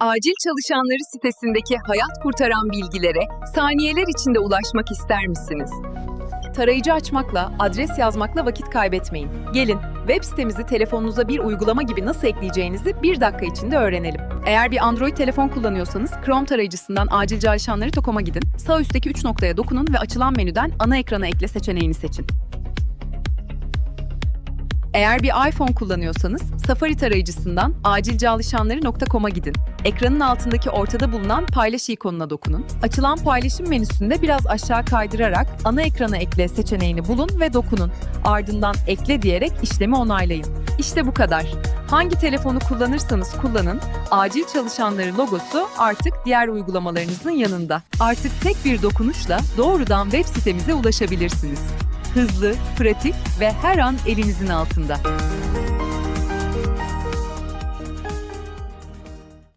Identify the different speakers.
Speaker 1: Acil çalışanları sitesindeki hayat kurtaran bilgilere saniyeler içinde ulaşmak ister misiniz?
Speaker 2: Tarayıcı açmakla, adres yazmakla vakit kaybetmeyin. Gelin, web sitemizi telefonunuza bir uygulama gibi nasıl ekleyeceğinizi bir dakika içinde öğrenelim. Eğer bir Android telefon kullanıyorsanız Chrome tarayıcısından acil çalışanları gidin. Sağ üstteki 3 noktaya dokunun ve açılan menüden ana ekrana ekle seçeneğini seçin. Eğer bir iPhone kullanıyorsanız Safari tarayıcısından acilcalışanları.com'a gidin. Ekranın altındaki ortada bulunan paylaş ikonuna dokunun. Açılan paylaşım menüsünde biraz aşağı kaydırarak ana ekrana ekle seçeneğini bulun ve dokunun. Ardından ekle diyerek işlemi onaylayın. İşte bu kadar. Hangi telefonu kullanırsanız kullanın, acil çalışanları logosu artık diğer uygulamalarınızın yanında. Artık tek bir dokunuşla doğrudan web sitemize ulaşabilirsiniz. Hızlı, pratik ve her an elinizin altında.